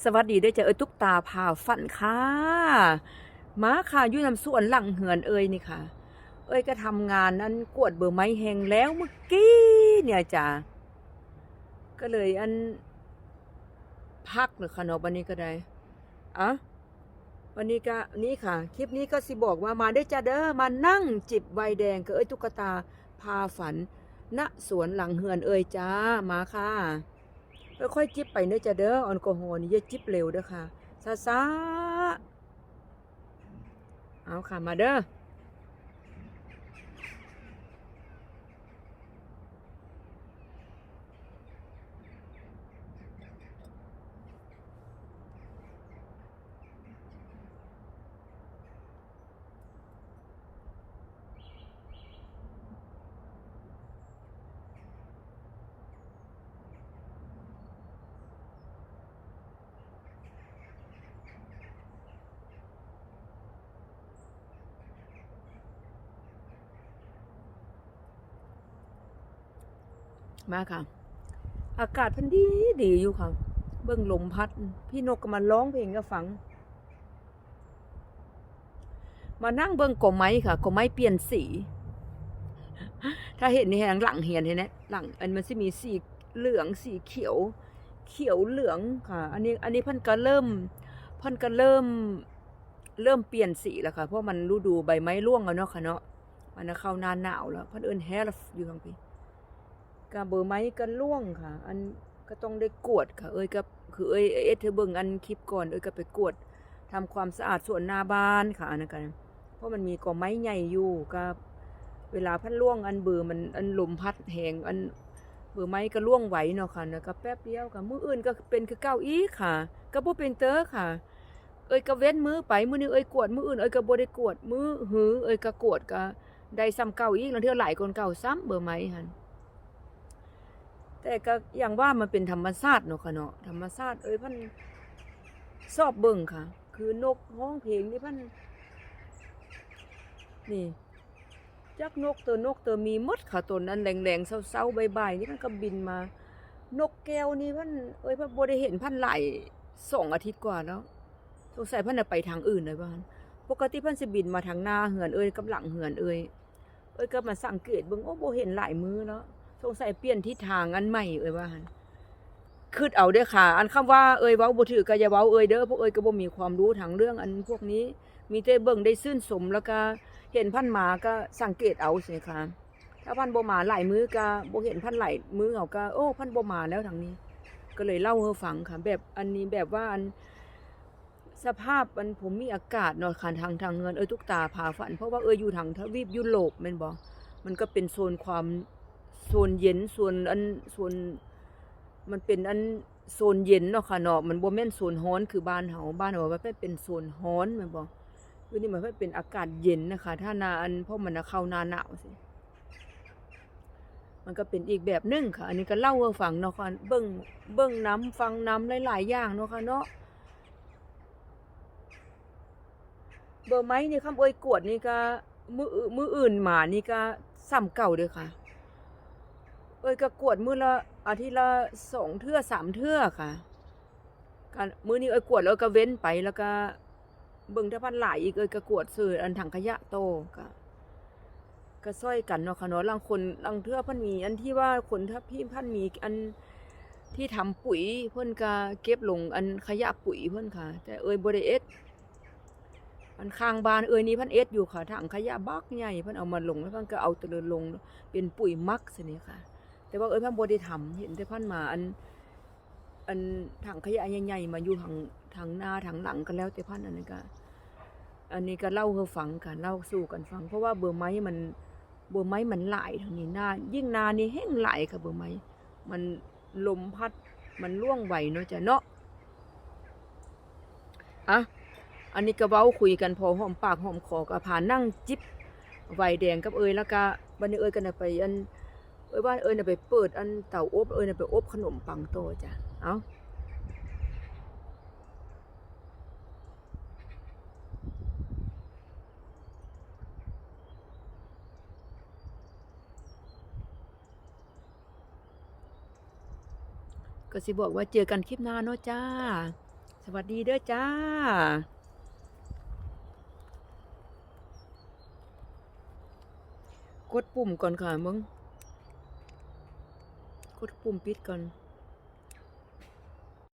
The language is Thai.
สวัสดีเด้วยจ้ะเอ้ยตุ๊กตาพาฝันค่ะมาค่ะยู่นำสวนหลังเหือนเอ้ยนี่ค่ะ เอ้ยก็ทำงานนั้นกวดเบอร์ไม้แหงแล้วเมื่อกี้เนี่ยจ้ะก็เลยอันพักเลยค่ะเนาะวันนี้ก็ได้อะวันนี้ก็นี่ค่ะ คลิปนี้ก็สิบอกว่ามาได้จ้ะเด้อมานั่งจิบไวน์แดงกับเอ้ยตุ๊กตาพาฝัน ณสวนหลังเหือนเอ่ยจ้ามาค่ะ ค่อยๆจิบไปเนื้อจะเด้อแอลกอฮอล์นี่อย่าจิบเร็วเด้อค่ะซาซาเอาค่ะมาเด้อ มาค่ะ อากาศพันดีดีอยู่ค่ะ เบิ่งลมพัด พี่นกก็มาร้องเพลงก็ฟัง มานั่งเบิ่งกบไม้ค่ะกบไม้เปลี่ยนสี ถ้าเห็นนี่หลังเห็นเห็นไหมหลัง อันมันจะมีสีเหลืองสีเขียว เขียวเหลืองค่ะ อันนี้อันนี้พันก็เริ่มพันก็เริ่มเริ่มเปลี่ยนสีแล้วค่ะ เพราะมันฤดูใบไม้ร่วงแล้วเนาะค่ะเนาะมันเข้าหน้าหนาวแล้วพันเอิ้นแฮลฟอยู่ทางพี่ กาเบอร์ไม้ก็ร่วงค่ะ อันก็ต้องได้กวดค่ะ เอ้ยกับคือเอ้ยเอ็ดเธอเบิ่งอันคลิปก่อนเอ้ยก็ไปกวดทำความสะอาดส่วนหน้าบ้านค่ะอันนั้นกันเพราะมันมีกอไม้ใหญ่อยู่ก็เวลาพันล่วงอันเบอร์มันอันลมพัดแหงอันเบอร์ไม้ก็ล่วงไหวเนาะค่ะแล้วก็แป๊บเดียวค่ะมืออื่นก็เป็นคือเก้าอี้ค่ะ ก็บ่เป็นเตอค่ะ เอ้ยก็เว้นมือไปมือนึงเอ้ยกวดมืออื่นเอ้ยก็บ่ได้กวดมือหือเอ้ยก็กวดก็ได้ซ้ำเก่าอีกแล้วเทื่อหลายคนเก่าซ้ำเบอร์ไม้หั่น แต่ก็อย่างว่ามันเป็นธรรมชาติเนาะค่ะเนาะธรรมชาติเอ้ยพันชอบเบิ่งค่ะ คือนกร้องเพลงนี่พันนี่จักนกตัวนกตัวมีมดค่ะตัวนั้นแหลงๆเศร้าๆใบๆนี่มันก็บินมา นกแก้วนี่พันเอ้ยพันบ่ได้เห็นพันหลายสองอาทิตย์กว่าแล้วสงสัยพันน่ะไปทางอื่นเลยบ้านปกติพันสิบินมาทางหน้าเหือนเอ้ยกับหลังเหือนเอ้ยเอ้ยก็มาสังเกตเบิ่งโอ้บ่เห็นหลายมือแล้ว สงสัยเปลี่ยนทิศทางอันใหม่เอ้ยว่าหั่นคิดเอาเด้อค่ะ อันคำว่าเอ้ยเว้าบ่ถือก็อย่าเว้าเอ้ยเด้อเพราะเอ้ยก็บ่มีความรู้ทางเรื่องอันพวกนี้ มีแต่เบิ่งได้ซื่นสมแล้วก็เห็นพันหมาก็สังเกตเอาสิคะถ้าพันบหมาหลายมือก็โบเห็นพันหลายมือเขาก็โอ้พันบหมาแล้วทางนี้ ก็เลยเล่าให้ฟังค่ะ แบบอันนี้แบบว่าอันสภาพมันผมมีอากาศเนาะค่ะทางทางเงินเออทุกตาพาฝัน เพราะว่าเอออยู่ทางทวีปยุโรปแม่นบ่มันก็เป็นโซนความ โซนเย็นโซนอันโซนมันเป็นอันโซนเย็นเนาะค่ะเนาะมันบ่แม่นโซนร้อนคือบ้านเฮาบ้านเฮาว่าเป็นโซนร้อนแม่นบ่คือนี่มายว่าเป็นอากาศเย็นนะคะ ถ้านาอันเพราะมันเข้าหนาหนาวสิมันก็เป็นอีกแบบหนึงค่ะ อันนี้ก็เล่าให้ฟังเนาะค่ะเบิ้งเบิ้งน้ำฟังน้ำหลาย ๆ อย่างเนาะค่ะเนาะเบอร์ไม้นี่คำเอ้ยกวดนี่ก็มืออื่นมืออื่นหมานี่ก็ซ้ำเก่าเด้อค่ะ เอ้ยก็กวดมือละอาทิตย์ละสองเทื่อสามเทื่อค่ะการมือนี้เอ้ยกวดแล้วก็เว้นไปแล้วก็เบิ่งถ้าพันหลายอีกเอ้ยก็กวดซื้ออันถังขยะโตก็ก็ซ้อยกันเนาะค่ะเนาะลางคนลางเทื่อพันมี อันที่ว่าคนถ้าพี่พันมีอันที่ทำปุ๋ยเพิ่นก็เก็บลงอันขยะปุ๋ยเพิ่นค่ะ แต่เอ้ยบ่ได้เอ็ดอันข้างบานเอ้ยนี่พันเอ็ดอยู่ค่ะถังขยะบักใหญ่เพิ่นเอามาลงแล้วเพิ่นก็เอาเตลินลงเป็นปุ๋ยมักซินี่ค่ะ แต่ว่าเอ้ยพันบ่ได้ทำเห็นแต่พันมาอัน อันถังขยะใหญ่ๆมาอยู่ทางทางหน้าทางหลังกันแล้ว แต่พันอันนั้นก็อันนี้ก็เล่าให้ฟังกันเล่าสู่กันฟัง เพราะว่าเบอร์ไม้มันเบอร์ไม้มันหลายทางนี้หน้า ยิ่งนานี่แห้งหลายค่ะเบอร์ไม้มันลมพัดมันล่วงไหวเนาะจ้ะเนาะอะอันนี้ก็เว้าคุยกันพอหอมปากหอมคอก็พานนั่งจิบไวน์แดงกับเอยแล้วก็บันนี้เอยกันไปอัน เอ้ยว่าเอยน่ะไปเปิดอันเต่าอบเอยน่ะไปอบขนมปังโตจ้ะเอ้าก็สิบอกว่าเจอกันคลิปหน้าเนาะจ้า สวัสดีเด้อจ้ากดปุ่มก่อนค่ะมึงก ดปุ่มปิดก่อน